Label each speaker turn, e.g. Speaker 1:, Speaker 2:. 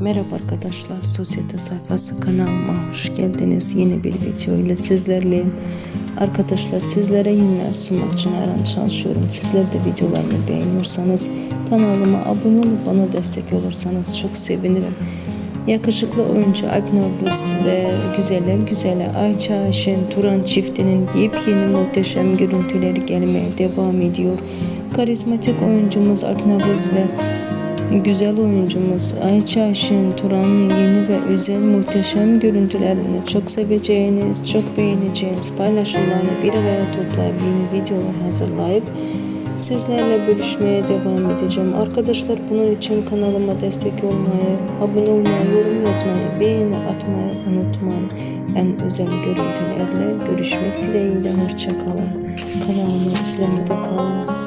Speaker 1: Merhaba arkadaşlar, Sosyete Sayfası kanalıma hoş geldiniz. Yeni bir video ile sizlerleyim. Arkadaşlar sizlere yine sunmak için her an çalışıyorum. Sizler de videolarımı beğeniyorsanız kanalıma abone olup bana destek olursanız çok sevinirim. Yakışıklı oyuncu Alp Navruz ve güzeller güzeli Ayça Ayşen Turan çiftinin yepyeni muhteşem görüntüleri gelmeye devam ediyor. Karizmatik oyuncumuz Alp Navruz ve Güzel oyuncumuz Ayça Ayşin Turan'ın yeni ve özel muhteşem görüntülerini çok seveceğiniz, çok beğeneceğiniz paylaşımlarını bir araya toplayıp yeni videolar hazırlayıp sizlerle bölüşmeye devam edeceğim. Arkadaşlar bunun için kanalıma destek olmayı, abone olmayı, yorum yazmayı, beğeni atmayı unutmayın. En özel görüntülerle görüşmek dileğiyle hoşçakalın. Kanalımı izlemede kalın.